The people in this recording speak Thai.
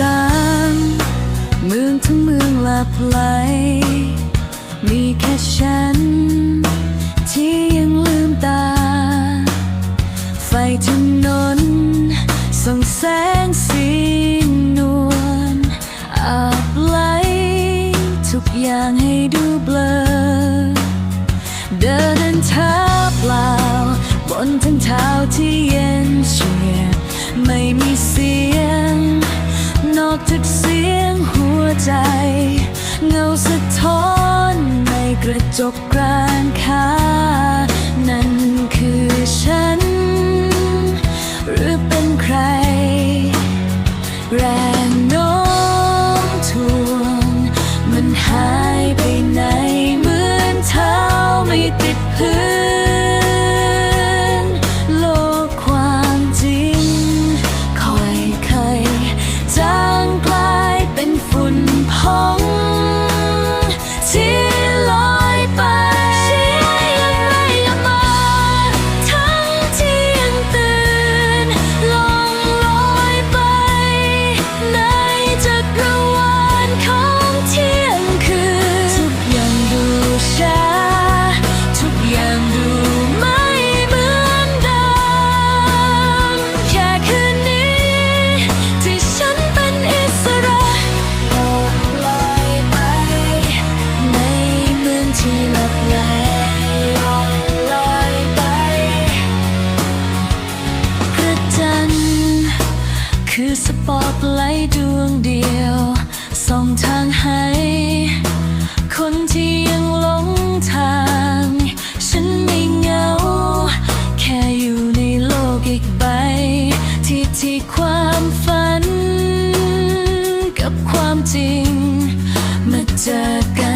จัเมืองทั้งเมืองลาบไหล มีแค่ฉัน ที่ยังลืมตา ไฟถนนส่องแสงสีนวลอาบไหล ทุกอย่างให้ดูเบลอ เดินเท้าเปล่า บนทั้งเท้าที่เย็นเฉียบไม่มี จากเสียงหัวใจ เงาสะท้อนในกระจกกรานค้า นั่นคือฉัน หรือเป็นใคร แรงโน้มถ่วงมันหายไปไหนเหมือนเท้าไม่ติดพื้น คือสปอตไลท์ดวงเดียวส่องทางให้ คนที่ยังหลงทาง ฉันไม่เหงา แค่อยู่ในโลกอีกใบ ที่ที่ความฝัน กับความจริง มาเจอกัน